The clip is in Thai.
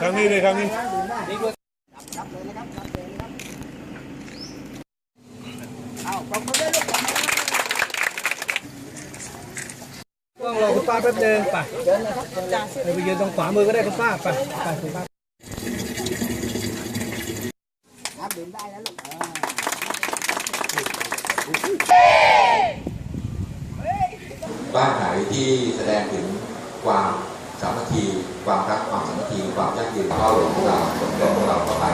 ครั้งนี้เลยครั้งนี้รับเลยนะครับรับเราปรบมือด้วยลูกปรบมือด้วยต้องรอคุณป้าแป๊บเชิญเลยครับเดี๋ยวไปยืนตรงขวามือก็ได้คุณป้าไปไปคุณป้าครับดื่มได้แล้วลูกอ่าบ้านไหนที่แสดงถึงความ สามัคคีความรักความสามัคคีความยั่งยืนเข้าหลงเราคนของเราเข้าไป